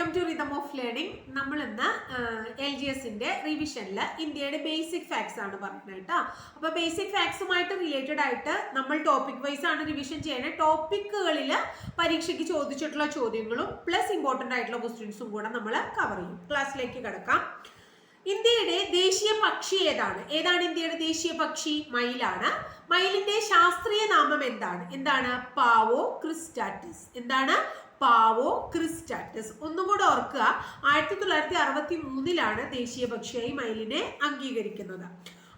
Welcome to rhythm of learning നമ്മൾ ഇന്ന് L G എസിന്റെ റിവിഷനിൽ ഇന്ത്യയുടെ ബേസിക് ഫാക്ട്സ് ആണ് പറഞ്ഞത് കേട്ടോ. അപ്പൊ ബേസിക് ഫാക്ട്സുമായിട്ട് റിലേറ്റഡ് ആയിട്ട് നമ്മൾ ടോപ്പിക് വൈസ് ആണ് റിവിഷൻ ചെയ്യുന്നത്. ടോപ്പിക്കുകളിൽ പരീക്ഷയ്ക്ക് ചോദിച്ചിട്ടുള്ള ചോദ്യങ്ങളും പ്ലസ് ഇമ്പോർട്ടന്റ് ആയിട്ടുള്ള ക്വസ്റ്റ്യൻസും കൂടെ നമ്മൾ കവർ ചെയ്യും. ക്ലാസ്സിലേക്ക് കിടക്കാം. ഇന്ത്യയുടെ ദേശീയ പക്ഷി ഏതാണ്? ഏതാണ് ഇന്ത്യയുടെ ദേശീയ പക്ഷി? മയിലാണ്. മയിലിന്റെ ശാസ്ത്രീയ നാമം എന്താണ്? എന്താണ്? Pavo cristatus. എന്താണ്? Pavo cristatus? ഒന്നും കൂടെ ഓർക്കുക ആയിരത്തി തൊള്ളായിരത്തി അറുപത്തി മൂന്നിലാണ് ദേശീയ പക്ഷിയായി മയിലിനെ അംഗീകരിക്കുന്നത്.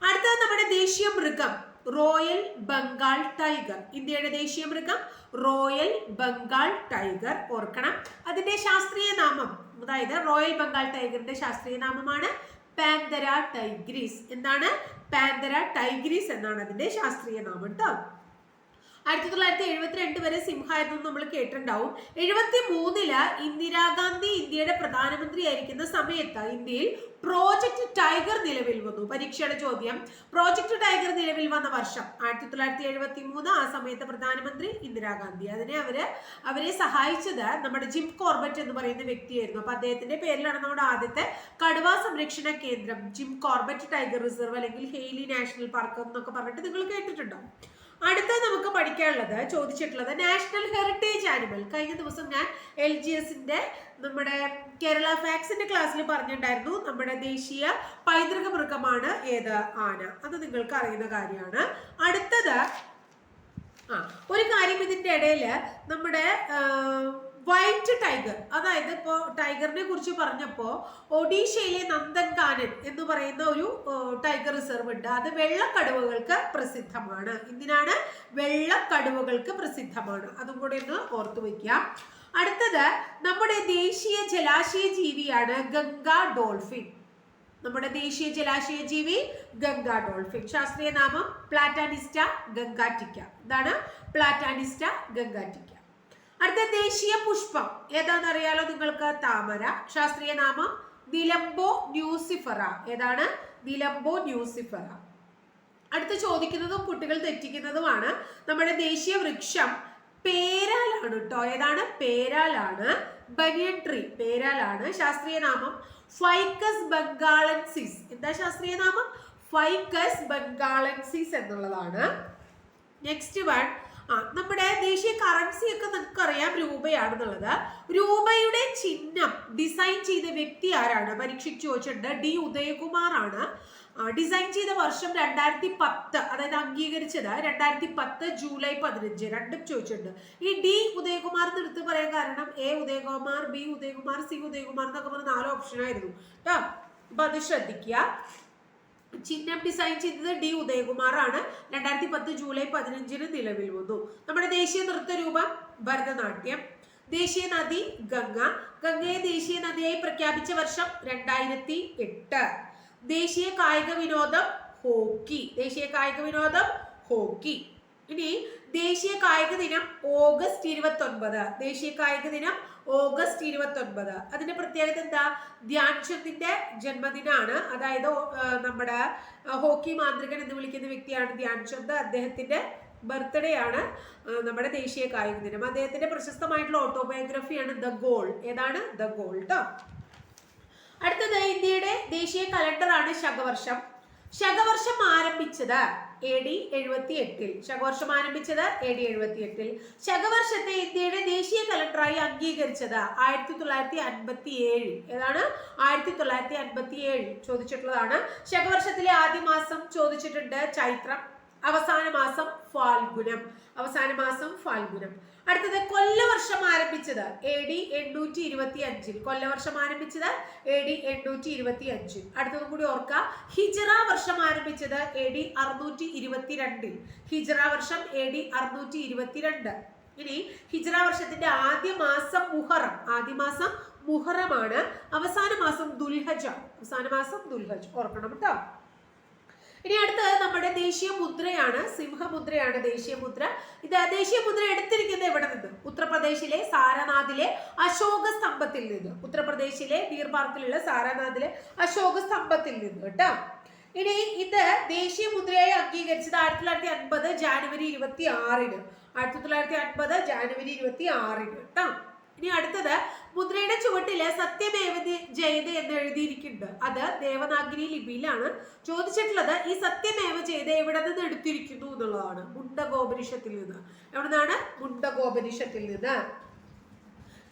അടുത്തത് നമ്മുടെ ദേശീയ മൃഗം റോയൽ ബംഗാൾ ടൈഗർ. ഇന്ത്യയുടെ ദേശീയ മൃഗം റോയൽ ബംഗാൾ ടൈഗർ. ഓർക്കണം അതിന്റെ ശാസ്ത്രീയ നാമം അതായത് റോയൽ ബംഗാൾ ടൈഗറിന്റെ ശാസ്ത്രീയ നാമമാണ് പാന്തര ടൈഗ്രീസ്. എന്താണ്? പാന്തര ടൈഗ്രീസ് എന്നാണ് അതിന്റെ ശാസ്ത്രീയ നാമം കേട്ടോ ആയിരത്തി തൊള്ളായിരത്തി എഴുപത്തിരണ്ട് വരെ സിംഹായിരുന്നു നമ്മൾ കേട്ടിട്ടുണ്ടാവും. എഴുപത്തി മൂന്നിൽ ഇന്ദിരാഗാന്ധി ഇന്ത്യയുടെ പ്രധാനമന്ത്രി ആയിരിക്കുന്ന സമയത്ത് ഇന്ത്യയിൽ പ്രോജക്റ്റ് ടൈഗർ നിലവിൽ വന്നു. പരീക്ഷയുടെ ചോദ്യം. പ്രോജക്റ്റ് ടൈഗർ നിലവിൽ വന്ന വർഷം ആയിരത്തി തൊള്ളായിരത്തി എഴുപത്തി മൂന്ന് ആ സമയത്ത് പ്രധാനമന്ത്രി ഇന്ദിരാഗാന്ധി. അതിനെ അവർ അവരെ സഹായിച്ചത് നമ്മുടെ ജിം കോർബറ്റ് എന്ന് പറയുന്ന വ്യക്തിയായിരുന്നു. അപ്പൊ അദ്ദേഹത്തിന്റെ പേരിലാണ് നമ്മുടെ ആദ്യത്തെ കടുവ സംരക്ഷണ കേന്ദ്രം. ജിം കോർബറ്റ് ടൈഗർ റിസർവ് അല്ലെങ്കിൽ ഹെയ്ലി നാഷണൽ പാർക്ക് എന്നൊക്കെ പറഞ്ഞിട്ട് നിങ്ങൾ കേട്ടിട്ടുണ്ടോ? അടുത്ത നമുക്ക് പഠിക്കാനുള്ളത് ചോദിച്ചിട്ടുള്ളത് നാഷണൽ ഹെറിറ്റേജ് ആനിമൽ കഴിഞ്ഞ ദിവസം ഞാൻ എൽ ജി എസിന്റെ നമ്മുടെ കേരള ഫാക്സിന്റെ ക്ലാസ്സിൽ പറഞ്ഞിട്ടുണ്ടായിരുന്നു. നമ്മുടെ ദേശീയ പൈതൃക മൃഗമാണ് ഏത് ആന? അത് നിങ്ങൾക്ക് അറിയുന്ന കാര്യമാണ്. അടുത്തത് ആ ഒരു കാര്യം ഇതിന്റെ ഇടയിൽ നമ്മുടെ വൈറ്റ് ടൈഗർ അതായത് ഇപ്പോൾ ടൈഗറിനെ കുറിച്ച് പറഞ്ഞപ്പോൾ ഒഡീഷയിലെ നന്ദൻകാനൻ എന്ന് പറയുന്ന ഒരു ടൈഗർ റിസർവ് ഉണ്ട്. അത് വെള്ളക്കടുവകൾക്ക് പ്രസിദ്ധമാണ്. എന്തിനാണ്? വെള്ളക്കടുവകൾക്ക് പ്രസിദ്ധമാണ്. അതും കൂടെ ഒന്ന് ഓർത്തു വയ്ക്കാം. അടുത്തത് നമ്മുടെ ദേശീയ ജലാശയ ജീവിയാണ് ഗംഗ ഡോൾഫിൻ. നമ്മുടെ ദേശീയ ജലാശയ ജീവി ഗംഗ ഡോൾഫിൻ. ശാസ്ത്രീയ നാമം പ്ലാറ്റാനിസ്റ്റ ഗംഗാറ്റിക്ക. ഇതാണ് പ്ലാറ്റാനിസ്റ്റ ഗംഗാറ്റിക്ക. അടുത്ത ദേശീയ പുഷ്പം. ഏതാണെന്ന് അറിയാലോ നിങ്ങൾക്ക്? താമര. ശാസ്ത്രീയ നാമം വിലംബോ ന്യൂസിഫറ. ഏതാണ്? വിലംബോ ന്യൂസിഫറ. അടുത്ത് ചോദിക്കുന്നതും കുട്ടികൾ തെറ്റിക്കുന്നതുമാണ് നമ്മുടെ ദേശീയ വൃക്ഷം പേരാലാണ് കേട്ടോ ഏതാണ്? പേരാലാണ്. Banyan tree. പേരാലാണ്. ശാസ്ത്രീയ നാമം ഫൈക്കസ് ബംഗാളൻസിസ്. എന്താ ശാസ്ത്രീയ നാമം? ഫൈക്കസ് ബംഗാളൻസിസ് എന്നുള്ളതാണ്. നെക്സ്റ്റ് വൺ ആ നമ്മുടെ ദേശീയ കറൻസി ഒക്കെ നമുക്കറിയാം രൂപയാണെന്നുള്ളത്. രൂപയുടെ ചിഹ്നം ഡിസൈൻ ചെയ്ത വ്യക്തി ആരാണ്? പരീക്ഷയ്ക്ക് ചോദിച്ചിട്ടുണ്ട്. ഡി ഉദയകുമാർ ആണ് ഡിസൈൻ ചെയ്ത വർഷം രണ്ടായിരത്തി പത്ത് അതായത് അംഗീകരിച്ചത് രണ്ടായിരത്തി പത്ത് ജൂലൈ പതിനഞ്ച്. രണ്ടും ചോദിച്ചിട്ടുണ്ട്. ഈ ഡി ഉദയകുമാർ എന്ന് എടുത്ത് പറയാൻ കാരണം A Udayakumar B Udayakumar C Udayakumar എന്നൊക്കെ പറഞ്ഞ നാല് ഓപ്ഷനായിരുന്നു കേട്ടോ അപ്പൊ അത് ശ്രദ്ധിക്കുക. ചിഹ്നം ഡിസൈൻ ചെയ്തത് ഡി ഉദയകുമാർ ആണ് രണ്ടായിരത്തി പത്ത് ജൂലൈ പതിനഞ്ചിന് നിലവിൽ വന്നു. നമ്മുടെ ദേശീയ നൃത്തരൂപം ഭരതനാട്യം ദേശീയ നദി ഗംഗ ഗംഗയെ ദേശീയ നദിയായി പ്രഖ്യാപിച്ച വർഷം രണ്ടായിരത്തി എട്ട് ദേശീയ കായിക വിനോദം ഹോക്കി. ദേശീയ കായിക വിനോദം ഹോക്കി. ഇനി ദേശീയ കായിക ദിനം ഓഗസ്റ്റ് ഇരുപത്തി ഒൻപത് ദേശീയ കായിക ദിനം ഓഗസ്റ്റ് ഇരുപത്തി ഒൻപത് അതിന്റെ പ്രത്യേകത എന്താ? ധ്യാൻചന്ദിന്റെ ജന്മദിനാണ്. അതായത് നമ്മുടെ ഹോക്കി മാന്ത്രികൻ എന്ന് വിളിക്കുന്ന വ്യക്തിയാണ് ധ്യാൻചന്ദ്. അദ്ദേഹത്തിന്റെ ബർത്ത്ഡേ ആണ് നമ്മുടെ ദേശീയ കായിക ദിനം. അദ്ദേഹത്തിന്റെ പ്രശസ്തമായിട്ടുള്ള ഓട്ടോബയോഗ്രഫിയാണ് ദ ഗോൾ. ഏതാണ്? ദ ഗോൾ കേട്ടോ അടുത്തത് ഇന്ത്യയുടെ ദേശീയ കലണ്ടറാണ് ശകവർഷം. ശകവർഷം ആരംഭിച്ചത് എ ഡി എഴുപത്തി എട്ടിൽ ശകവർഷം ആരംഭിച്ചത് എ ഡി എഴുപത്തി എട്ടിൽ ശകവർഷത്തെ ഇന്ത്യയുടെ ദേശീയ കലണ്ടറായി അംഗീകരിച്ചത് ആയിരത്തി തൊള്ളായിരത്തി അൻപത്തി ഏഴിൽ ഏതാണ്? ആയിരത്തി തൊള്ളായിരത്തി അൻപത്തി ഏഴിൽ ചോദിച്ചിട്ടുള്ളതാണ്. ശകവർഷത്തിലെ ആദ്യ മാസം ചോദിച്ചിട്ടുണ്ട് ചൈത്രം. അവസാന മാസം ഫാൽഗുനം. അവസാന മാസം ഫാൽഗുനം. അടുത്തത് കൊല്ലവർഷം ആരംഭിച്ചത്. എ ഡി എണ്ണൂറ്റി ഇരുപത്തി അഞ്ചിൽ കൊല്ലവർഷം ആരംഭിച്ചത് എ ഡി എണ്ണൂറ്റി ഇരുപത്തി അഞ്ചിൽ അടുത്തതും കൂടി ഓർക്കുക ഹിജറ വർഷം ആരംഭിച്ചത് എ ഡി അറുന്നൂറ്റി ഇരുപത്തിരണ്ടിൽ ഹിജറ വർഷം എ ഡി അറുന്നൂറ്റി ഇരുപത്തിരണ്ട് ഇനി ഹിജറ വർഷത്തിന്റെ ആദ്യ മാസം മുഹറം. ആദ്യ മാസം മുഹറമാണ്. അവസാന മാസം ദുൽഹജ അവസാന മാസം ദുൽഹജ്. ഓർക്കണം കേട്ടോ. ഇനി അടുത്തത് നമ്മുടെ ദേശീയ മുദ്രയാണ് സിംഹമുദ്രയാണ് ദേശീയ മുദ്ര ഇത് ദേശീയ മുദ്ര എടുത്തിരിക്കുന്നത് എവിടെ നിന്ന്? ഉത്തർപ്രദേശിലെ സാരനാഥിലെ അശോക സ്തംഭത്തിൽ നിന്ന്. ഉത്തർപ്രദേശിലെ ബീർപാർക്കിലുള്ള സാരനാഥിലെ അശോക സ്തംഭത്തിൽ നിന്ന് കേട്ടോ. ഇനി ഇത് ദേശീയ മുദ്രയായി അംഗീകരിച്ചത് ആയിരത്തി തൊള്ളായിരത്തി അൻപത് ജാനുവരി ഇരുപത്തി ആറിന് ആയിരത്തി തൊള്ളായിരത്തി അൻപത് ജാനുവരി ഇരുപത്തി ആറിന് കേട്ടോ. ഇനി അടുത്തത് മുദ്രയുടെ ചുവട്ടിൽ സത്യമേവ ദി- ജയത എന്ന് എഴുതിയിരിക്കുന്നുണ്ട്. അത് ദേവനാഗിരി ലിപിയിലാണ്. ചോദിച്ചിട്ടുള്ളത് ഈ സത്യമേവ ജയത എവിടെ നിന്ന് എടുത്തിരിക്കുന്നു എന്നുള്ളതാണ്. മുണ്ടഗോപനിഷത്തിൽ നിന്ന്. എവിടെ നിന്നാണ് മുണ്ടഗോപനിഷത്തിൽ നിന്ന്.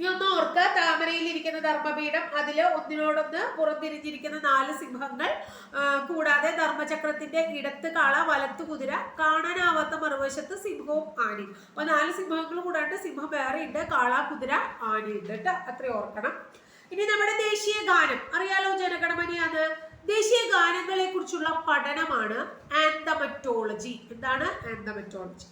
ഇനി ഒന്ന് താമരയിൽ ഇരിക്കുന്ന ധർമ്മപീഠം അതിൽ ഒന്നിനോടൊന്ന് പുറംതിരിഞ്ഞിരിക്കുന്ന നാല് സിംഹങ്ങൾ കൂടാതെ ധർമ്മചക്രത്തിന്റെ ഇടത്ത് കാള വലത്ത് കുതിര കാണാനാവാത്ത മറുവശത്ത് സിംഹവും ആണി. അപ്പൊ നാല് സിംഹങ്ങൾ കൂടാണ്ട് സിംഹം വേറെ ഉണ്ട് കാള കുതിര ആണി ഉണ്ട് കേട്ടോ അത്ര ഓർക്കണം. ഇനി നമ്മുടെ ദേശീയ ഗാനം. അറിയാലോ ജനഗണമനിയാണ് ദേശീയ ഗാനങ്ങളെ കുറിച്ചുള്ള പഠനമാണ് ആന്തമറ്റോളജി. എന്താണ് ആന്തമറ്റോളജി?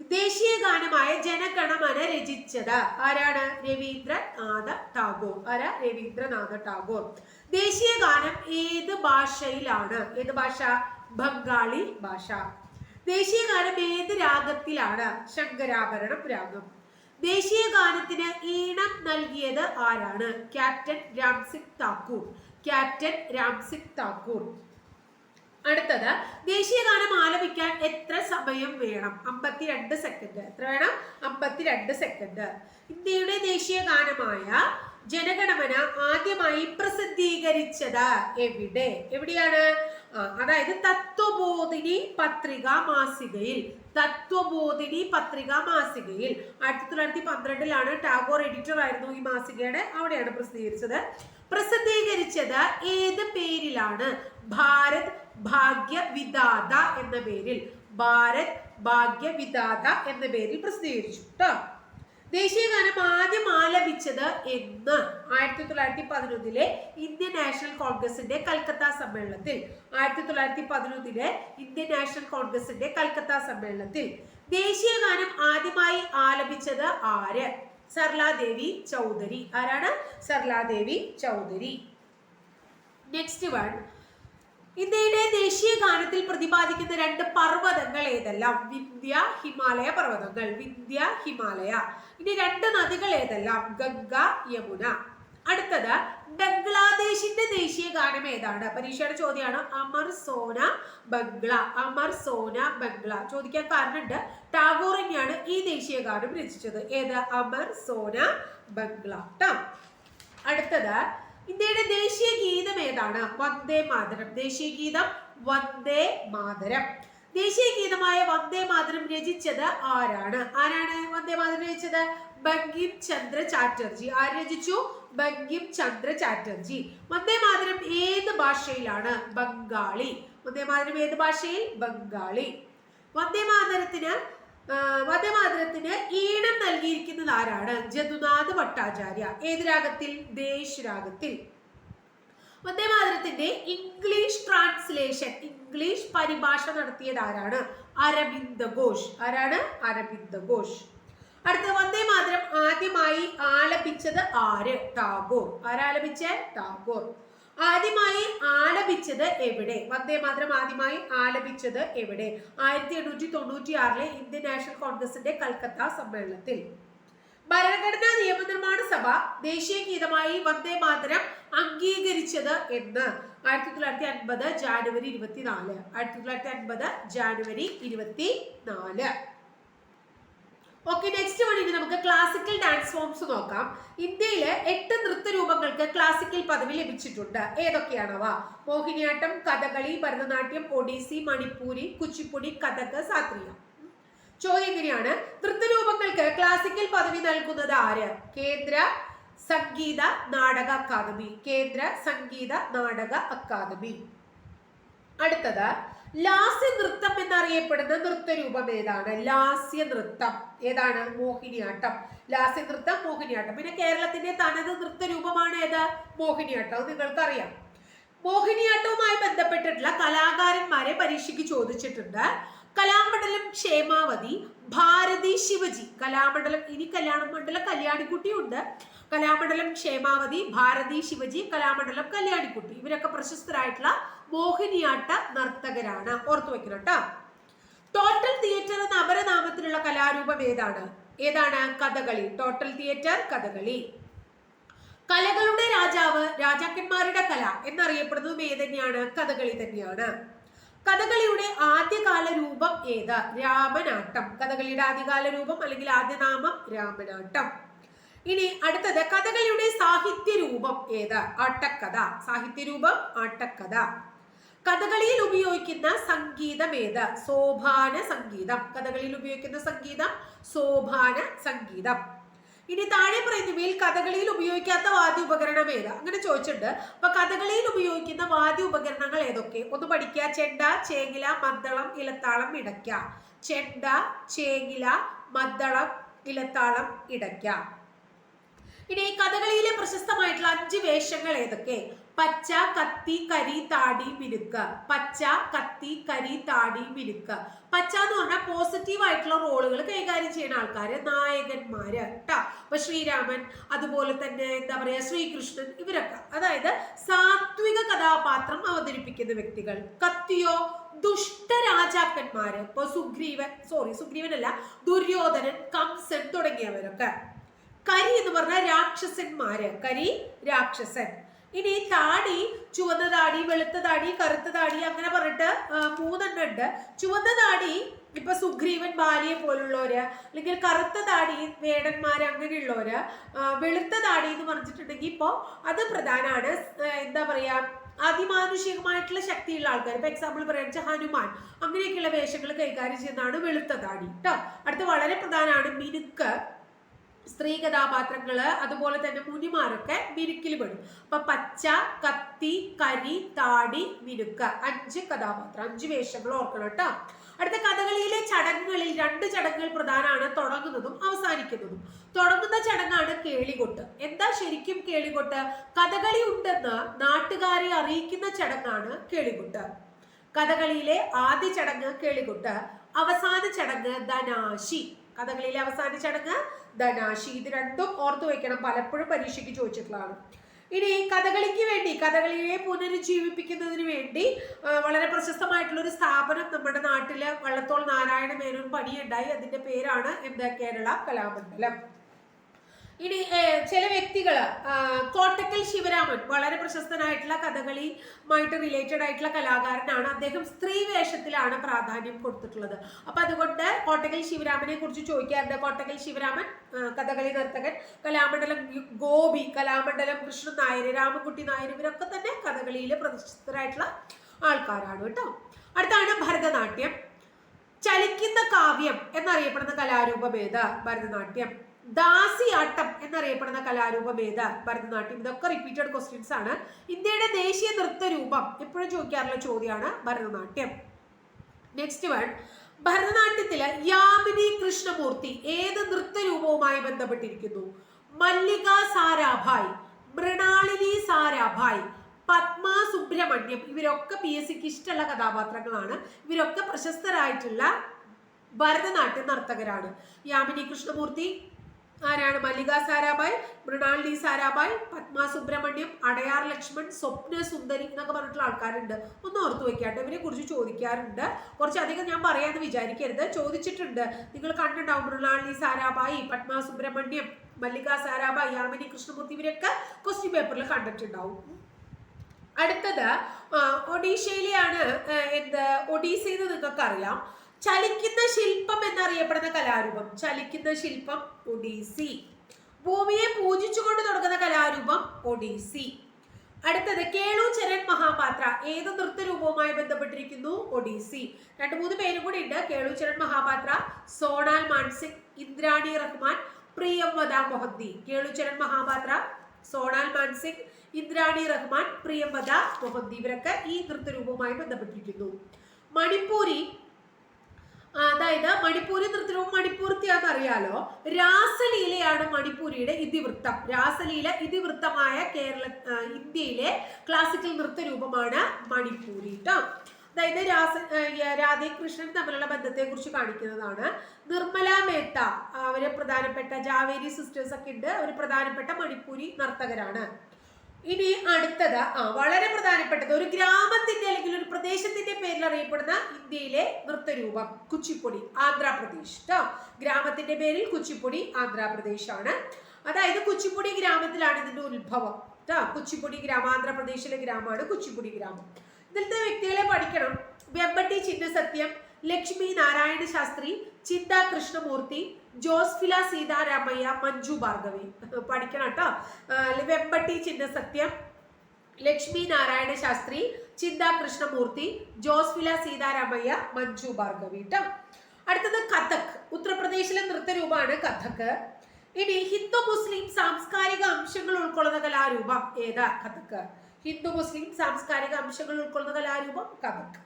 ദേശീയ ഗാനമായ ജനഗണമന രചിച്ചത്. ആരാണ്? രവീന്ദ്രനാഥ ടാഗോർ. ആരാ? രവീന്ദ്രനാഥ ടാഗോർ. ദേശീയ ഗാനം ഏത് ഭാഷയിലാണ്? ഏത് ഭാഷ? ബംഗാളി ഭാഷ. ദേശീയ ഗാനം ഏത് രാഗത്തിലാണ്? ശങ്കരാഭരണം രാഗം. ദേശീയ ഗാനത്തിന് ഈണം നൽകിയത് ആരാണ്? ക്യാപ്റ്റൻ രാംസിംഗ് താക്കൂർ. ക്യാപ്റ്റൻ രാംസിംഗ് താക്കൂർ. അടുത്തത് ദേശീയ ഗാനം ആലപിക്കാൻ എത്ര സമയം വേണം? അമ്പത്തിരണ്ട് സെക്കൻഡ് എത്ര വേണം? അമ്പത്തിരണ്ട് സെക്കൻഡ് ഇന്ത്യയുടെ ദേശീയ ഗാനമായ ജനഗണമന ആദ്യമായി പ്രസിദ്ധീകരിച്ചത് എവിടെ? എവിടെയാണ്? അതായത് തത്വബോധിനി പത്രിക മാസികയിൽ. തത്വബോധിനി പത്രിക മാസികയിൽ. ആയിരത്തി തൊള്ളായിരത്തി പന്ത്രണ്ടിലാണ് ടാഗോർ എഡിറ്റർ ആയിരുന്നു ഈ മാസികയുടെ. അവിടെയാണ് പ്രസിദ്ധീകരിച്ചത്. പ്രസിദ്ധീകരിച്ചത് ഏത് പേരിലാണ്? ഭാരത് ഭാഗ്യ വിദാത എന്ന പേരിൽ ഭാരത് ഭാഗ്യ വിദാത എന്ന പേരിൽ പ്രസിദ്ധീകരിച്ചു കേട്ടോ ദേശീയഗാനം ആദ്യം ആലപിച്ചത് എന്ന് ആയിരത്തി തൊള്ളായിരത്തി പതിനൊന്നിലെ ഇന്ത്യൻ നാഷണൽ കോൺഗ്രസിന്റെ കൽക്കത്ത സമ്മേളനത്തിൽ ആയിരത്തി തൊള്ളായിരത്തി പതിനൊന്നിലെ ഇന്ത്യൻ നാഷണൽ കോൺഗ്രസിന്റെ കൽക്കത്ത സമ്മേളനത്തിൽ ദേശീയഗാനം ആദ്യമായി ആലപിച്ചത് ആര്? സർലാദേവി ചൗധരി. ആരാണ്? സർലാദേവി ചൗധരി. നെക്സ്റ്റ് വൺ ഇന്ത്യയുടെ ദേശീയ ഗാനത്തിൽ പ്രതിപാദിക്കുന്ന രണ്ട് പർവതങ്ങൾ ഏതെല്ലാം? വിന്ധ്യ ഹിമാലയ പർവതങ്ങൾ. വിന്ധ്യ ഹിമാലയ. ഇനി രണ്ട് നദികൾ ഏതെല്ലാം? ഗംഗ യമുന. അടുത്തത് ബംഗ്ലാദേശിന്റെ ദേശീയ ഗാനം ഏതാണ്? പരീക്ഷയുടെ ചോദ്യമാണ് അമർ സോന ബംഗ്ല. അമർ സോന ബംഗ്ല. ചോദിക്കാൻ കാരണമുണ്ട് ടാഗോർ തന്നെയാണ് ഈ ദേശീയ ഗാനം രചിച്ചത്. ഏത്? അമർ സോന ബംഗ്ല. അടുത്തത് ഇന്ത്യയുടെ ദേശീയ ഗീതം ഏതാണ്? വന്ദേ മാതരം. ദേശീയ ഗീതം വന്ദേ മാതരം. ദേശീയ ഗീതമായ വന്ദേ മാതരം രചിച്ചത് ആരാണ്? ആരാണ് വന്ദേ മാതരം രചിച്ചത്? ബങ്കിം ചന്ദ്ര ചാറ്റർജി. ആര് രചിച്ചു? ബങ്കിം ചന്ദ്ര ചാറ്റർജി. വന്ദേ മാതരം ഏത് ഭാഷയിലാണ്? ബംഗാളി. വന്ദേ മാതരം ഏത് ഭാഷയിൽ? ബംഗാളി. വന്ദേ മാതരത്തിന് ആ, വന്ദേ മാതരത്തിന് ഈണം നൽകിയിരിക്കുന്നത് ആരാണ്? ജദുനാഥ് ഭട്ടാചാര്യ. ഏത് രാഗത്തിൽ? ദേശ് രാഗത്തിൽ വന്ദേമാതരത്തിന്റെ ഇംഗ്ലീഷ് ട്രാൻസ്ലേഷൻ ഇംഗ്ലീഷ് പരിഭാഷ നടത്തിയത് ആരാണ്? അരവിന്ദ ഘോഷ്. ആരാണ്? അരവിന്ദ ഘോഷ്. അടുത്ത വന്ദേ മാതരം ആദ്യമായി ആലപിച്ചത് ആര്? ടാഗോർ. ആരാലപിച്ച ടാഗോർ. ആദ്യമായി ആലപിച്ചത് എവിടെ? വന്ദേ മാതരം ആദ്യമായി ആലപിച്ചത് എവിടെ? ആയിരത്തി എണ്ണൂറ്റി തൊണ്ണൂറ്റി ആറിലെ ഇന്ത്യൻ നാഷണൽ കോൺഗ്രസിന്റെ കൽക്കത്ത സമ്മേളനത്തിൽ. ഭരണഘടനാ നിയമനിർമ്മാണ സഭ ദേശീയ ഗീതമായി വന്ദേ മാതരം അംഗീകരിച്ചത് എന്ന്. ആയിരത്തി തൊള്ളായിരത്തി അൻപത് ജാനുവരി ഇരുപത്തിനാല്. ആയിരത്തി തൊള്ളായിരത്തി അൻപത് ജാനുവരി ഇരുപത്തി നാല് ഓക്കെ നെക്സ്റ്റ് വൺ ഇനി നമുക്ക് ക്ലാസിക്കൽ ഡാൻസ് ഫോംസ് നോക്കാം. ഇന്ത്യയിലെ എട്ട് നൃത്ത രൂപങ്ങൾക്ക് ക്ലാസിക്കൽ പദവി ലഭിച്ചിട്ടുണ്ട്. ഏതൊക്കെയാണവ? മോഹിനിയാട്ടം കഥകളി ഭരതനാട്യം ഒഡീസി മണിപ്പൂരി കുച്ചിപ്പുടി കഥക് സാത്രിയ ചോദ്യം എങ്ങനെയാണ്? നൃത്തരൂപങ്ങൾക്ക് ക്ലാസിക്കൽ പദവി നൽകുന്നത് ആര്? കേന്ദ്ര സംഗീത നാടക അക്കാദമി. കേന്ദ്ര സംഗീത നാടക അക്കാദമി. അടുത്തത് ലാസ്യ നൃത്തം എന്നറിയപ്പെടുന്ന നൃത്തരൂപം ഏതാണ്? ലാസ്യ നൃത്തം. ഏതാണ്? മോഹിനിയാട്ടം. ലാസ്യ നൃത്തം മോഹിനിയാട്ടം. പിന്നെ കേരളത്തിന്റെ തനത് നൃത്തരൂപമാണ് ഏത്? മോഹിനിയാട്ടം. നിങ്ങൾക്കറിയാം. മോഹിനിയാട്ടവുമായി ബന്ധപ്പെട്ടിട്ടുള്ള കലാകാരന്മാരെ പരീക്ഷയ്ക്ക് ചോദിച്ചിട്ടുണ്ട്. കലാമണ്ഡലം ക്ഷേമാവതി ഭാരതി ശിവജി. കലാമണ്ഡലം ഇനി കല്യാണമണ്ഡലം കല്യാണിക്കുട്ടിയുണ്ട്. കലാമണ്ഡലം ക്ഷേമാവതി ഭാരതി ശിവജി കലാമണ്ഡലം കല്യാണിക്കുട്ടി. ഇവരൊക്കെ പ്രശസ്തരായിട്ടുള്ള മോഹിനിയാട്ട നർത്തകരാണ്. ഓർത്തു വെക്കണം കേട്ടോ ടോട്ടൽ തിയേറ്റർ എന്ന അപരനാമത്തിലുള്ള കലാരൂപം ഏതാണ്? ഏതാണ്? കഥകളി. Total theatre Kathakali. കലകളുടെ രാജാവ് രാജാക്കന്മാരുടെ കല എന്നറിയപ്പെടുന്നതും ഏത് തന്നെയാണ്? കഥകളി തന്നെയാണ്. കഥകളിയുടെ ആദ്യകാല രൂപം ഏത്? രാമനാട്ടം. കഥകളിയുടെ ആദ്യകാല രൂപം അല്ലെങ്കിൽ ആദ്യനാമം രാമനാട്ടം. ഇനി അടുത്തത് കഥകളിയുടെ സാഹിത്യ രൂപം ഏത്? ആട്ടക്കഥ. സാഹിത്യ രൂപം ആട്ടക്കഥ. കഥകളിയിൽ ഉപയോഗിക്കുന്ന സംഗീതം ഏത്? സോപാന സംഗീതം. കഥകളിയിൽ ഉപയോഗിക്കുന്ന സംഗീതം സോപാന സംഗീതം. ഇനി താഴെ പറയുന്നവയിൽ കഥകളിയിൽ ഉപയോഗിക്കാത്ത വാദ്യ ഉപകരണം ഏത്? അങ്ങനെ ചോദിച്ചിട്ടുണ്ട്. അപ്പൊ കഥകളിയിൽ ഉപയോഗിക്കുന്ന വാദ്യ ഉപകരണങ്ങൾ ഏതൊക്കെ? ഒന്ന് പഠിക്കുക. ചെണ്ട ചേങ്ങില മദ്ദളം ഇലത്താളം ഇടയ്ക്ക. ചെണ്ട ചേങ്ങില മദ്ദളം ഇലത്താളം ഇടയ്ക്ക. ഇനി കഥകളിയിലെ പ്രശസ്തമായിട്ടുള്ള അഞ്ച് വേഷങ്ങൾ ഏതൊക്കെ? പച്ച കത്തി കരി താടി മിനുക്ക് പച്ച കത്തി കരി താടി മിനുക്ക് പച്ച എന്ന് പറഞ്ഞാൽ പോസിറ്റീവ് ആയിട്ടുള്ള റോളുകൾ കൈകാര്യം ചെയ്യുന്ന ആൾക്കാര് നായകന്മാര് കേട്ടോ അപ്പൊ ശ്രീരാമൻ അതുപോലെ തന്നെ എന്താ പറയാ ശ്രീകൃഷ്ണൻ ഇവരൊക്കെ. അതായത് സാത്വിക കഥാപാത്രം അവതരിപ്പിക്കുന്ന വ്യക്തികൾ. കത്തിയോ ദുഷ്ട രാജാക്കന്മാര്. ഇപ്പൊ സുഗ്രീവൻ സോറി സുഗ്രീവനല്ല ദുര്യോധനൻ കംസൻ തുടങ്ങിയവരൊക്കെ. കരി എന്ന് പറഞ്ഞാൽ രാക്ഷസന്മാര്. കരി രാക്ഷസൻ. ഇനി താടി ചുവന്ന താടി വെളുത്ത താടി കറുത്ത താടി അങ്ങനെ പറഞ്ഞിട്ട് മൂന്നെണ്ണം ഉണ്ട് ചുവന്ന താടി ഇപ്പൊ സുഗ്രീവൻ ഭാര്യയെ പോലുള്ളവര് അല്ലെങ്കിൽ കറുത്ത താടി വേടന്മാര് അങ്ങനെയുള്ളവര് വെളുത്ത താടി എന്ന് പറഞ്ഞിട്ടുണ്ടെങ്കിൽ ഇപ്പോ അത് പ്രധാനമാണ് എന്താ പറയാ അതിമാനുഷികമായിട്ടുള്ള ശക്തിയുള്ള ആൾക്കാർ ഇപ്പൊ എക്സാമ്പിൾ വെച്ചാൽ ഹനുമാൻ. അങ്ങനെയൊക്കെയുള്ള വേഷങ്ങൾ കൈകാര്യം ചെയ്യുന്നതാണ് വെളുത്ത താടി. കേട്ടോ അടുത്ത വളരെ പ്രധാനമാണ് മിനുക്ക്. സ്ത്രീ കഥാപാത്രങ്ങൾ അതുപോലെ തന്നെ മുനിമാരൊക്കെ മിനുക്കിൽ പെടും അപ്പൊ പച്ച കത്തി കരി താടി മിനുക്ക്. അഞ്ച് കഥാപാത്രം അഞ്ച് വേഷങ്ങൾ ഓർക്കണം കേട്ടോ. അടുത്ത കഥകളിയിലെ ചടങ്ങുകളിൽ രണ്ട് ചടങ്ങുകൾ പ്രധാനമാണ്. തുടങ്ങുന്നതും അവസാനിക്കുന്നതും. തുടങ്ങുന്ന ചടങ്ങാണ് കേളികൊട്ട്. എന്താ ശരിക്കും കേളികൊട്ട്? കഥകളി ഉണ്ടെന്ന് നാട്ടുകാരെ അറിയിക്കുന്ന ചടങ്ങാണ് കേളികൊട്ട്. കഥകളിയിലെ ആദ്യ ചടങ്ങ് കേളികൊട്ട്. അവസാന ചടങ്ങ് ധനാശി. കഥകളിയിലെ അവസാന ചടങ്ങ് ധനാശി. ഇത് രണ്ടും ഓർത്തു വയ്ക്കണം. പലപ്പോഴും പരീക്ഷയ്ക്ക് ചോദിച്ചിട്ടുള്ളതാണ്. ഇനി കഥകളിക്ക് വേണ്ടി കഥകളിയെ പുനരുജ്ജീവിപ്പിക്കുന്നതിന് വേണ്ടി വളരെ പ്രശസ്തമായിട്ടുള്ള ഒരു സ്ഥാപനം നമ്മുടെ നാട്ടിൽ വള്ളത്തോൾ നാരായണ മേനോൻ പണിയുണ്ടായി. അതിന്റെ പേരാണ് എന്താ കേരള കലാമണ്ഡലം. ചില വ്യക്തികൾ കോട്ടക്കൽ ശിവരാമൻ വളരെ പ്രശസ്തനായിട്ടുള്ള കഥകളിയുമായിട്ട് റിലേറ്റഡ് ആയിട്ടുള്ള കലാകാരനാണ്. അദ്ദേഹം സ്ത്രീ വേഷത്തിലാണ് പ്രാധാന്യം കൊടുത്തിട്ടുള്ളത്. അപ്പൊ അതുകൊണ്ട് കോട്ടക്കൽ ശിവരാമനെ കുറിച്ച് ചോദിക്കാറുണ്ട്. കോട്ടക്കൽ ശിവരാമൻ കഥകളി നർത്തകൻ കലാമണ്ഡലം ഗോപി കലാമണ്ഡലം കൃഷ്ണൻ നായർ രാമൻകുട്ടി നായർ ഇവരൊക്കെ തന്നെ കഥകളിയിൽ പ്രശസ്തരായിട്ടുള്ള ആൾക്കാരാണ് കേട്ടോ. അടുത്താണ് ഭരതനാട്യം. ചലിക്കുന്ന കാവ്യം എന്നറിയപ്പെടുന്ന കലാരൂപം ഏതാ ഭരതനാട്യം. ദാസിയാട്ടം എന്നറിയപ്പെടുന്ന കലാരൂപം ഏത്? ഭരതനാട്യം. ഇതൊക്കെ റിപ്പീറ്റഡ് ക്വസ്റ്റ്യൻസ് ആണ്. ഇന്ത്യയുടെ ദേശീയ നൃത്ത രൂപം എപ്പോഴും ചോദിക്കാറുള്ള ചോദ്യമാണ് ഭരതനാട്യം. നെക്സ്റ്റ് വൺ ഭരതനാട്യത്തിൽ യാമിനി കൃഷ്ണമൂർത്തി ഏത് നൃത്ത രൂപവുമായി ബന്ധപ്പെട്ടിരിക്കുന്നു? മല്ലിക സാരാഭായ് മൃണാളിനി സാരാഭായ് പത്മ സുബ്രഹ്മണ്യം ഇവരൊക്കെ പി എസ് സിക്ക് ഇഷ്ടമുള്ള കഥാപാത്രങ്ങളാണ്. ഇവരൊക്കെ പ്രശസ്തരായിട്ടുള്ള ഭരതനാട്യ നർത്തകരാണ്. യാമിനി കൃഷ്ണമൂർത്തി ആരാണ്? മല്ലിക സാരാഭായ് മൃണാളിനി സാരാഭായ് പത്മ സുബ്രഹ്മണ്യം അടയാർ ലക്ഷ്മൺ സ്വപ്ന സുന്ദരി എന്നൊക്കെ പറഞ്ഞിട്ടുള്ള ആൾക്കാരുണ്ട്. ഒന്ന് ഓർത്തു വെക്കാട്ടോ. ഇവരെ കുറിച്ച് ചോദിക്കാറുണ്ട്. കുറച്ചധികം ഞാൻ പറയാമെന്ന് വിചാരിക്കരുത്. ചോദിച്ചിട്ടുണ്ട്. നിങ്ങൾ കണ്ടിട്ടുണ്ടാവും മൃണാളിനി സാരാഭായി പത്മ സുബ്രഹ്മണ്യം മല്ലിക സാരാഭായ് യാമിനി കൃഷ്ണമൂർത്തി ഇവരൊക്കെ ക്വസ്റ്റ്യൻ പേപ്പറിൽ കണ്ടിട്ടുണ്ടാവും. അടുത്തത് ഒഡീഷയിലെയാണ് എന്ത് ഒഡീസയിൽ നിങ്ങൾക്ക് അറിയാം ചലിക്കുന്ന ശില്പം എന്നറിയപ്പെടുന്ന കലാരൂപം. ചലിക്കുന്ന ശില്പം ഒഡീസി. ഭൂമിയെ പൂജിച്ചുകൊണ്ട് തുടങ്ങുന്ന കലാരൂപം ഒഡീസി. അടുത്തത് കേളു ചരൺ മഹാപാത്ര. ഏത് നൃത്തരൂപവുമായി ബന്ധപ്പെട്ടിരിക്കുന്നു? ഒഡീസി. രണ്ട് മൂന്ന് പേരും കൂടി ഉണ്ട്. കേളു ചരൺ മഹാപാത്ര സോണാൽ മാൻസിംഗ് ഇന്ദ്രാണി റഹ്മാൻ പ്രിയംവദ മൊഹന്തി. കേളു ചരൺ മഹാപാത്ര സോണാൽ മാൻസിംഗ് ഇന്ദ്രാണി റഹ്മാൻ പ്രിയംവദ മൊഹന്തി. ഇവരൊക്കെ ഈ നൃത്തരൂപവുമായി ബന്ധപ്പെട്ടിരിക്കുന്നു. മണിപ്പൂരി അതായത് മണിപ്പൂരി നൃത്തവും മണിപ്പൂർത്തിയാന്ന് അറിയാലോ രാസലീലയാണ് മണിപ്പൂരിയുടെ ഇതിവൃത്തം. രാസലീല ഇതിവൃത്തമായ കേരള ഇന്ത്യയിലെ ക്ലാസിക്കൽ നൃത്ത രൂപമാണ് മണിപ്പൂരി കേട്ടോ അതായത് രാസ രാധയും തമ്മിലുള്ള ബന്ധത്തെ കുറിച്ച് കാണിക്കുന്നതാണ്. നിർമ്മല മേത്ത അവരെ പ്രധാനപ്പെട്ട ജാവേരി സിസ്റ്റേഴ്സ് ഒക്കെ ഉണ്ട്. അവർ പ്രധാനപ്പെട്ട മണിപ്പൂരി നർത്തകരാണ്. ഇനി അടുത്തത് ആ വളരെ പ്രധാനപ്പെട്ടത് ഒരു ഗ്രാമത്തിന്റെ അല്ലെങ്കിൽ ഒരു പ്രദേശത്തിന്റെ പേരിൽ അറിയപ്പെടുന്ന ഇന്ത്യയിലെ നൃത്തരൂപം കുച്ചിപ്പൊടി ആന്ധ്രാപ്രദേശ് കേട്ടോ ഗ്രാമത്തിന്റെ പേരിൽ കുച്ചിപ്പൊടി ആന്ധ്രാപ്രദേശ് ആണ് അതായത് കുച്ചിപ്പൊടി ഗ്രാമത്തിലാണ് ഇതിന്റെ ഉത്ഭവം കേട്ടോ കുച്ചിപ്പൊടി ഗ്രാമം ആന്ധ്രാപ്രദേശിലെ ഗ്രാമമാണ് കുച്ചിപ്പൊടി ഗ്രാമം. ഇതിലത്തെ വ്യക്തികളെ പഠിക്കണം. വെമ്പട്ടി ചിന്നസത്യം ലക്ഷ്മി നാരായണ ശാസ്ത്രി ചിന്ത കൃഷ്ണമൂർത്തി ജോസ്ഫില സീതാരാമയ്യ മഞ്ജു ഭാർഗവി. പഠിക്കണം കേട്ടോ വെമ്പട്ടി ചിന്നസത്യം ലക്ഷ്മി നാരായണ ശാസ്ത്രി ചിന്ത കൃഷ്ണമൂർത്തി ജോസ്ഫില സീതാരാമയ്യ മഞ്ജു ഭാർഗവി കേട്ടോ അടുത്തത് കഥക്. ഉത്തർപ്രദേശിലെ നൃത്തരൂപമാണ് കഥക്. ഇനി ഹിന്ദു മുസ്ലിം സാംസ്കാരിക അംശങ്ങൾ ഉൾക്കൊള്ളുന്ന കലാരൂപം ഏതാ കഥക്? ഹിന്ദു മുസ്ലിം സാംസ്കാരിക അംശങ്ങൾ ഉൾക്കൊള്ളുന്ന കലാരൂപം കഥക്.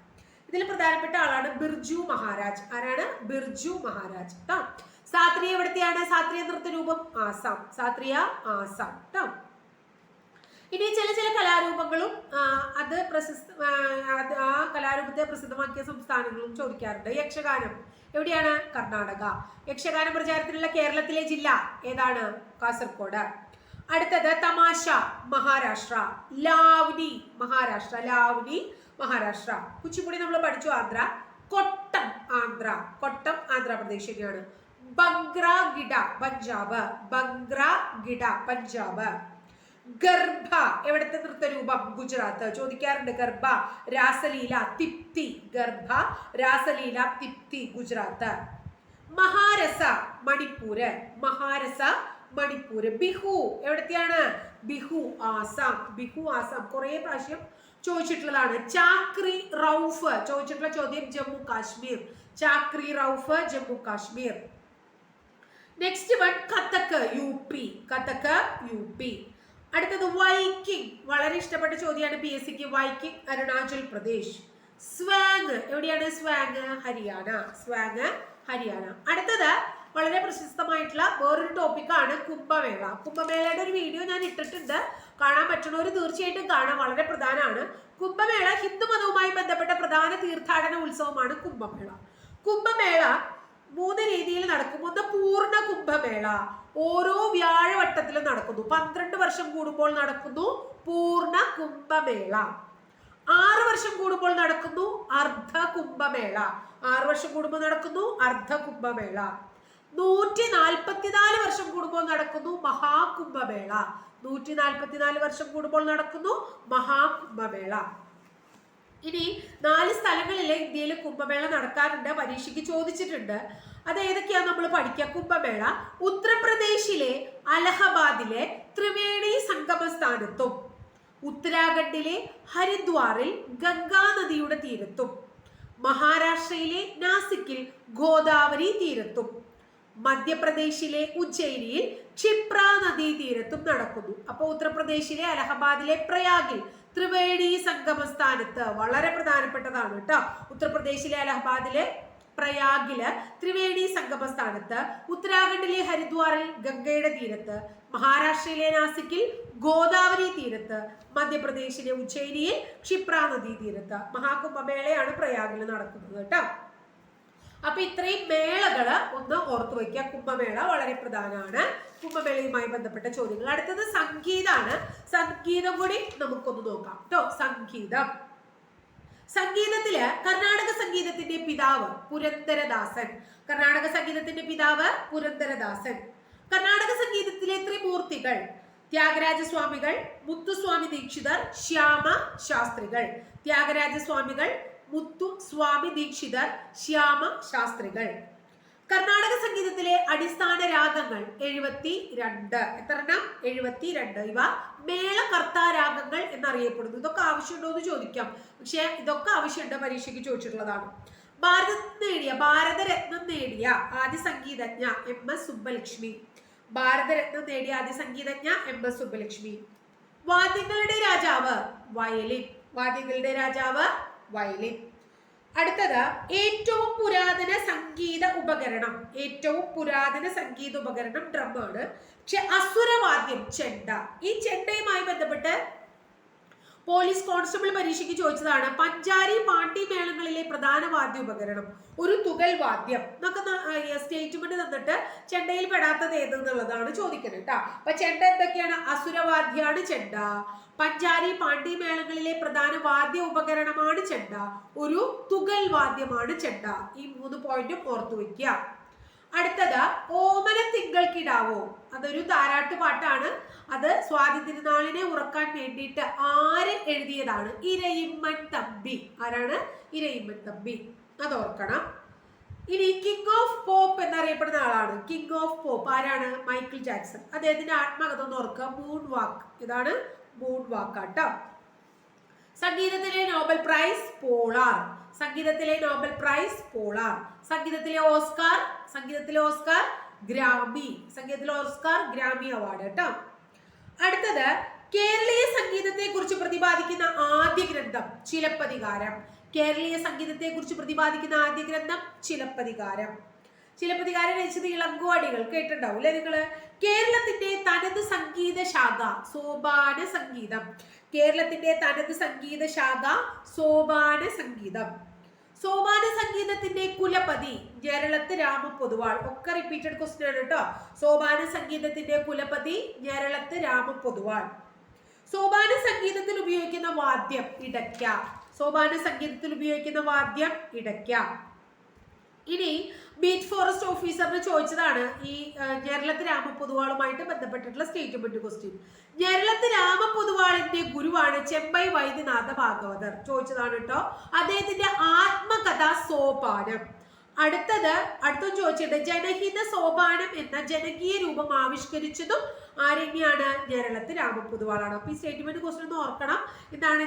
ഇതിൽ പ്രധാനപ്പെട്ട ആളാണ് ബിർജു മഹാരാജ്. ആരാണ്? ബിർജു മഹാരാജ് കേട്ടോ സാത്രിയ എവിടത്തെയാണ്? സാത്രിയ നൃത്തരൂപം ആസാം. സാത്രിയ ആസാം കേട്ടോ ഇനി ചില ചില കലാരൂപങ്ങളും അത് പ്രശസ്ത ആ, കലാരൂപത്തെ പ്രസിദ്ധമാക്കിയ സംസ്ഥാനങ്ങളും ചോദിക്കാറുണ്ട്. യക്ഷഗാനം. എവിടെയാണ്? കർണാടക. യക്ഷഗാന പ്രചാരത്തിലുള്ള കേരളത്തിലെ ജില്ല ഏതാണ്? കാസർഗോഡ് അടുത്തത് തമാശ മഹാരാഷ്ട്ര. ലാവ്നി മഹാരാഷ്ട്ര. ലാവ്നി മഹാരാഷ്ട്ര. കുച്ചിപ്പുടി നമ്മൾ പഠിച്ചു ആന്ധ്ര. കൊട്ടം ആന്ധ്ര. കൊട്ടം ആന്ധ്രാപ്രദേശ് തന്നെയാണ് ബംഗ്ര ഗിഡ പഞ്ചാബ്. ബംഗ്ര ഗിഡ പഞ്ചാബ്. ഗർഭ എവിടുത്തെ നൃത്തരൂപം? ഗുജറാത്ത്. ചോദിക്കാറുണ്ട് ഗർഭ രാസലീല തിപ്തി. ഗർഭ രാസലീല തിപ്തി ഗുജറാത്ത്. മഹാരസ മണിപ്പൂര്. മഹാരസ മണിപ്പൂര്. ബിഹു എവിടത്തെയാണ്? ബിഹു ആസാം. ബിഹു ആസാം. കുറേ പ്രാവശ്യം ചോദിച്ചിട്ടുള്ളതാണ്. ചാക്രി റൗഫ്. ചോദിച്ചിട്ടുള്ള ചോദ്യം Jammu Kashmir. Chakri Rouf Jammu Kashmir. Next one Kathak U P Kathak U P അടുത്തത് വൈക്കിംഗ്. വളരെ ഇഷ്ടപ്പെട്ട ചോദ്യമാണ് പി എസ് സിക്ക് വൈക്കിംഗ് അരുണാചൽ പ്രദേശ്. സ്വാങ്. എവിടെയാണ് സ്വാങ്? ഹരിയാന. സ്വാങ് ഹരിയാന. അടുത്തത് വളരെ പ്രശസ്തമായിട്ടുള്ള വേറൊരു ടോപ്പിക്കാണ് കുംഭമേള. കുംഭമേളയുടെ ഒരു വീഡിയോ ഞാൻ ഇട്ടിട്ടുണ്ട്. കാണാൻ പറ്റുന്നവർ തീർച്ചയായിട്ടും കാണാൻ വളരെ പ്രധാനമാണ്. കുംഭമേള ഹിന്ദു മതവുമായി ബന്ധപ്പെട്ട പ്രധാന തീർത്ഥാടന ഉത്സവമാണ് കുംഭമേള. കുംഭമേള മൂന്ന് രീതിയിൽ നടക്കും. ഒന്ന് പൂർണ കുംഭമേള. ഓരോ വ്യാഴവട്ടത്തിലും നടക്കുന്നു. പന്ത്രണ്ട് വർഷം കൂടുമ്പോൾ നടക്കുന്നു പൂർണ കുംഭമേള. ആറ് വർഷം കൂടുമ്പോൾ നടക്കുന്നു അർദ്ധ കുംഭമേള. ആറ് വർഷം കൂടുമ്പോൾ നടക്കുന്നു അർദ്ധ കുംഭമേള. നൂറ്റി നാൽപ്പത്തിനാല് വർഷം കൂടുമ്പോൾ നടക്കുന്നു മഹാകുംഭമേള. നൂറ്റി നാൽപ്പത്തിനാല് വർഷം കൂടുമ്പോൾ നടക്കുന്നു മഹാകുംഭമേള. ഇനി നാല് സ്ഥലങ്ങളിലെ ഇന്ത്യയിൽ കുംഭമേള നടക്കാറുണ്ട് പരീക്ഷയ്ക്ക് ചോദിച്ചിട്ടുണ്ട്. അത് ഏതൊക്കെയാണ് നമ്മൾ പഠിക്കുക? കുംഭമേള ഉത്തർപ്രദേശിലെ അലഹബാദിലെ ത്രിവേണി സംഗമ സ്ഥാനത്തും ഉത്തരാഖണ്ഡിലെ ഹരിദ്വാറിൽ ഗംഗാ നദിയുടെ തീരത്തും മഹാരാഷ്ട്രയിലെ നാസിക്കിൽ ഗോദാവരി തീരത്തും മധ്യപ്രദേശിലെ ഉജ്ജയിനിയിൽ ക്ഷിപ്ര നദീ തീരത്തും നടക്കുന്നു. അപ്പോൾ ഉത്തർപ്രദേശിലെ അലഹബാദിലെ പ്രയാഗിൽ ത്രിവേണി സംഗമ സ്ഥാനത്ത് വളരെ പ്രധാനപ്പെട്ടതാണ് കേട്ടോ. ഉത്തർപ്രദേശിലെ അലഹബാദിലെ പ്രയാഗിൽ ത്രിവേണി സംഗമ സ്ഥാനത്ത് ഉത്തരാഖണ്ഡിലെ ഹരിദ്വാറിൽ ഗംഗയുടെ തീരത്ത് മഹാരാഷ്ട്രയിലെ നാസിക്കിൽ ഗോദാവരി തീരത്ത് മധ്യപ്രദേശിലെ ഉജ്ജയിനിയിൽ ക്ഷിപ്ര നദീ തീരത്ത് മഹാകുംഭമേളയാണ് പ്രയാഗിൽ നടക്കുന്നത് കേട്ടോ. അപ്പൊ ഇത്രയും മേളകൾ ഒന്ന് ഓർത്തു വയ്ക്കുക. കുംഭമേള വളരെ പ്രധാനമാണ്. കുംഭമേളയുമായി ബന്ധപ്പെട്ട ചോദ്യങ്ങൾ. അടുത്തത് സംഗീതാണ്. സംഗീതം കൂടി നമുക്കൊന്ന് നോക്കാം കേട്ടോ സംഗീതം. സംഗീതത്തിൽ കർണാടക സംഗീതത്തിന്റെ പിതാവ് പുരന്ദരദാസൻ. കർണാടക സംഗീതത്തിന്റെ പിതാവ് പുരന്ദരദാസൻ. കർണാടക സംഗീതത്തിലെ ത്രിമൂർത്തികൾ ത്യാഗരാജസ്വാമികൾ മുത്തുസ്വാമി ദീക്ഷിതർ ശ്യാമ ശാസ്ത്രികൾ. ത്യാഗരാജ സ്വാമികൾ മുത്തു സ്വാമി ദീക്ഷിതർ ശ്യാമ ശാസ്ത്രികൾ. കർണാടക സംഗീതത്തിലെ അടിസ്ഥാന രാഗങ്ങൾ എഴുപത്തി രണ്ട് എത്ര എണ്ണം? എഴുപത്തി രണ്ട് ഇവ മേളകർത്താ രാഗങ്ങൾ എന്നറിയപ്പെടുന്നു. ഇതൊക്കെ ആവശ്യമുണ്ടോ എന്ന് ചോദിക്കാം. പക്ഷേ ഇതൊക്കെ ആവശ്യമുണ്ട് പരീക്ഷയ്ക്ക് ചോദിച്ചിട്ടുള്ളതാണ്. ഭാരതം നേടിയ ഭാരതരത്നം നേടിയ ആദ്യ സംഗീതജ്ഞ എം എസ് സുബ്ബലക്ഷ്മി. ഭാരതരത്നം നേടിയ ആദ്യ സംഗീതജ്ഞ എം എസ് സുബ്ബലക്ഷ്മി. വാദ്യങ്ങളുടെ രാജാവ് വയലിൻ. വാദ്യങ്ങളുടെ രാജാവ് വയലിൻ. അടുത്തത് ഏറ്റവും പുരാതന സംഗീത ഉപകരണം. ഏറ്റവും പുരാതന സംഗീത ഉപകരണം ഡ്രമ്മാണ് പക്ഷെ അസുരവാദ്യം ചെണ്ട. ഈ ചെണ്ടയുമായി ബന്ധപ്പെട്ട് പോലീസ് കോൺസ്റ്റബിൾ പരീക്ഷയ്ക്ക് ചോദിച്ചതാണ് പഞ്ചാരി പാണ്ടി മേളങ്ങളിലെ പ്രധാന വാദ്യ ഉപകരണം ഒരു തുകൽ വാദ്യം എന്നൊക്കെ സ്റ്റേറ്റ്മെന്റ് തന്നിട്ട് ചെണ്ടയിൽ പെടാത്തത് ഏതെന്നുള്ളതാണ് ചോദിക്കുന്നത് കേട്ടോ. അപ്പൊ ചെണ്ട എന്തൊക്കെയാണ്? അസുരവാദ്യാണ് ചെണ്ട. പഞ്ചാരി പാണ്ടി മേളങ്ങളിലെ പ്രധാന വാദ്യ ഉപകരണമാണ് ചെണ്ട. ഒരു തുകൽ വാദ്യമാണ് ചെണ്ട. ഈ മൂന്ന് പോയിന്റും ഓർത്തു വയ്ക്കുക അടുത്തത് ഓമന തിങ്കൾക്കിടാവോ? അതൊരു താരാട്ട് പാട്ടാണ്. അത് സ്വാതി തിരുനാളിനെ ഉറക്കാൻ വേണ്ടിയിട്ട് ആര് എഴുതിയതാണ്? ഇരയിമ്മൻ തമ്പി. ആരാണ്? ഇരയിമ്മൻ തമ്പി. അത് ഓർക്കണം. ഇനി കിങ് ഓഫ് പോപ്പ് എന്നറിയപ്പെടുന്ന ആളാണ്. കിങ് ഓഫ് പോപ്പ് ആരാണ്? മൈക്കിൾ ജാക്സൺ അദ്ദേഹത്തിന്റെ ആത്മകഥ ഒന്ന് ഓർക്കുക. മൂൺ വാക്ക് ഇതാണ് മൂൺ വാക്ക് ആട്ടോ. സംഗീതത്തിലെ നോബൽ പ്രൈസ് പോളാർ. സംഗീതത്തിലെ നോബൽ പ്രൈസ് പോളാർ. സംഗീതത്തിലെ ഓസ്കാർ സംഗീതത്തിലെ ഓസ്കാർ ഗ്രാമി. സംഗീതത്തിലെ ഓസ്കാർ ഗ്രാമി അവാർഡ് കേട്ടോ. അടുത്തത് കേരളീയ സംഗീതത്തെ കുറിച്ച് പ്രതിപാദിക്കുന്ന ആദ്യ ഗ്രന്ഥം ചിലപ്പതികാരം. കേരളീയ സംഗീതത്തെ കുറിച്ച് പ്രതിപാദിക്കുന്ന ആദ്യ ഗ്രന്ഥം ചിലപ്പതികാരം. ചിലപ്പതികാരം രചിച്ചത് ഇളങ്കുവാടികൾ കേട്ടിട്ടുണ്ടാവും അല്ലെ നിങ്ങൾ? കേരളത്തിന്റെ തനത് സംഗീത ശാഖ സോപാന സംഗീതം. കേരളത്തിന്റെ തനത് സംഗീത ശാഖ സോപാന സംഗീതം. സോപാന സംഗീതത്തിന്റെ കുലപതി ഞരളത്ത് രാമ പൊതുവാൾ. ഒക്കെ റിപ്പീറ്റഡ് ക്വസ്റ്റ്യൻ ആണ് കേട്ടോ. സോപാന സംഗീതത്തിന്റെ കുലപതി ഞരളത്ത് രാമ പൊതുവാൾ. സോപാന സംഗീതത്തിൽ ഉപയോഗിക്കുന്ന വാദ്യം ഇടയ്ക്ക. സോപാന സംഗീതത്തിൽ ഉപയോഗിക്കുന്ന വാദ്യം ഇടയ്ക്ക. ഇനി ബീറ്റ് ഫോറസ്റ്റ് ഓഫീസറിന് ചോദിച്ചതാണ് ഈ ഞെരളത്ത് രാമപൊതുവാളുമായിട്ട് ബന്ധപ്പെട്ടിട്ടുള്ള സ്റ്റേറ്റ്മെന്റ് ക്വസ്റ്റ്യൻ ഞെരളത്ത് രാമപൊതുവാളിന്റെ ഗുരുവാണ് ചെമ്പൈ വൈദ്യനാഥ ഭാഗവതർ. ചോദിച്ചതാണ് കേട്ടോ അദ്ദേഹത്തിന്റെ ആത്മകഥാ സോപാനം. അടുത്തത് അടുത്തും ചോദിച്ചിട്ടുണ്ട് ജനഹിത സോപാനം എന്ന ജനകീയ രൂപം ആവിഷ്കരിച്ചതും ആരെന്നെയാണ് രാമ പൊതുവാളാണ് അപ്പൊ ഈ സ്റ്റേറ്റ്മെന്റ് ക്വസ്റ്റൻ ഒന്ന് ഓർക്കണം. എന്താണ്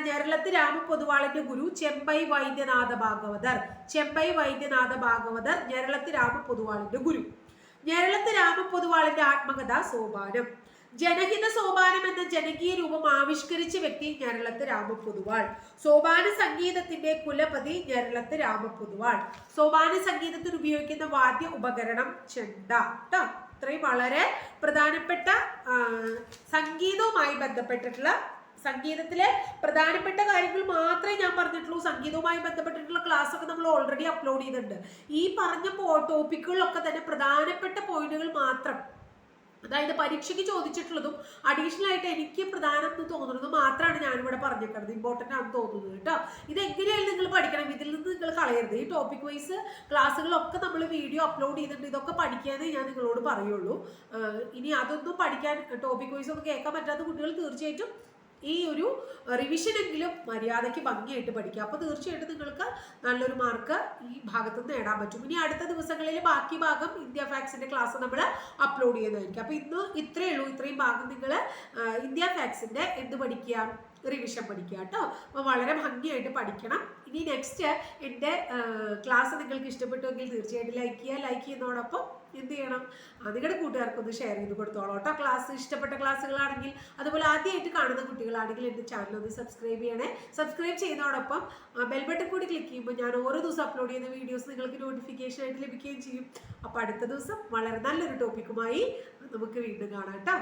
രാമ പൊതുവാളിന്റെ ഗുരു? ചെമ്പൈ വൈദ്യനാഥ ഭാഗവതർ. ചെമ്പൈ വൈദ്യനാഥ ഭാഗവതർ ഞരളത്ത് രാമ പൊതുവാളിന്റെ ഗുരു. ഞരളത്ത് രാമ പൊതുവാളിന്റെ ആത്മകഥ സോപാനം. ജനഹിത സോപാനം എന്ന ജനകീയ രൂപം ആവിഷ്കരിച്ച വ്യക്തി ഞരളത്ത് രാമപൊതുവാൾ. സോപാന സംഗീതത്തിന്റെ കുലപതി ഞരളത്ത് രാമപൊതുവാൾ. സോപാന സംഗീതത്തിൽ ഉപയോഗിക്കുന്ന വാദ്യ ഉപകരണം ചെണ്ട. കേട്ടോ ഇത്രയും വളരെ പ്രധാനപ്പെട്ട സംഗീതവുമായി ബന്ധപ്പെട്ടിട്ടുള്ള സംഗീതത്തിലെ പ്രധാനപ്പെട്ട കാര്യങ്ങൾ മാത്രമേ ഞാൻ പറഞ്ഞിട്ടുള്ളൂ. സംഗീതവുമായി ബന്ധപ്പെട്ടിട്ടുള്ള ക്ലാസ് ഒക്കെ നമ്മൾ ഓൾറെഡി അപ്ലോഡ് ചെയ്തിട്ടുണ്ട്. ഈ പറഞ്ഞ ടോപ്പിക്കുകളിലൊക്കെ തന്നെ പ്രധാനപ്പെട്ട പോയിന്റുകൾ മാത്രം അതായത് പരീക്ഷയ്ക്ക് ചോദിച്ചിട്ടുള്ളതും അഡീഷണൽ ആയിട്ട് എനിക്ക് പ്രധാനം എന്ന് തോന്നുന്നത് മാത്രമാണ് ഞാനിവിടെ പറഞ്ഞിട്ടുള്ളത് ഇമ്പോർട്ടന്റ് ആണെന്ന് തോന്നുന്നത് കേട്ടോ. ഇത് എങ്ങനെയായാലും നിങ്ങൾ പഠിക്കണം? ഇതിൽ നിന്ന് നിങ്ങൾ കളയരുത്. ഈ ടോപ്പിക് വൈസ് ക്ലാസ്സുകളൊക്കെ നമ്മൾ വീഡിയോ അപ്ലോഡ് ചെയ്തിട്ടുണ്ട് ഇതൊക്കെ പഠിക്കാനേ ഞാൻ നിങ്ങളോട് പറയുള്ളൂ. ഇനി അതൊന്നും പഠിക്കാൻ ടോപ്പിക് വൈസ് ഒന്നും കേൾക്കാൻ പറ്റാത്ത കുട്ടികൾ തീർച്ചയായിട്ടും ഈ ഒരു റിവിഷനെങ്കിലും മര്യാദയ്ക്ക് ഭംഗിയായിട്ട് പഠിക്കുക. അപ്പോൾ തീർച്ചയായിട്ടും നിങ്ങൾക്ക് നല്ലൊരു മാർക്ക് ഈ ഭാഗത്ത് നേടാൻ പറ്റും. ഇനി അടുത്ത ദിവസങ്ങളിൽ ബാക്കി ഭാഗം ഇന്ത്യ ഫാക്സിന്റെ ക്ലാസ് നമ്മൾ അപ്ലോഡ് ചെയ്യുന്നതായിരിക്കും. അപ്പോൾ ഇന്ന് ഇത്രയേ ഉള്ളൂ. ഇത്രയും ഭാഗം നിങ്ങൾ ഇന്ത്യ ഫാക്സിന്റെ എന്ത് പഠിക്കുക റിവിഷൻ പഠിക്കുക കേട്ടോ. അപ്പോൾ വളരെ ഭംഗിയായിട്ട് പഠിക്കണം. ഇനി നെക്സ്റ്റ് എന്റെ ക്ലാസ് നിങ്ങൾക്ക് ഇഷ്ടപ്പെട്ടുവെങ്കിൽ തീർച്ചയായിട്ടും ലൈക്ക് ചെയ്യുക. ലൈക്ക് ചെയ്യുന്നതോടൊപ്പം എന്ത് ചെയ്യണം? നിങ്ങളുടെ കൂട്ടുകാർക്കൊന്ന് ഷെയർ ചെയ്ത് കൊടുത്തോളൂ കേട്ടോ. ക്ലാസ് ഇഷ്ടപ്പെട്ട ക്ലാസ്സുകളാണെങ്കിൽ അതുപോലെ ആദ്യമായിട്ട് കാണുന്ന കുട്ടികളാണെങ്കിൽ എന്റെ ചാനൽ ഒന്ന് സബ്സ്ക്രൈബ് ചെയ്യണേ. സബ്സ്ക്രൈബ് ചെയ്യുന്നതോടൊപ്പം ബെൽ ബട്ടൺ കൂടി ക്ലിക്ക് ചെയ്യുമ്പോൾ ഞാൻ ഓരോ ദിവസം അപ്ലോഡ് ചെയ്യുന്ന വീഡിയോസ് നിങ്ങൾക്ക് നോട്ടിഫിക്കേഷൻ ആയിട്ട് ലഭിക്കുകയും ചെയ്യും. അപ്പോൾ അടുത്ത ദിവസം വളരെ നല്ലൊരു ടോപ്പിക്കുമായി നമുക്ക് വീണ്ടും കാണാം കേട്ടോ.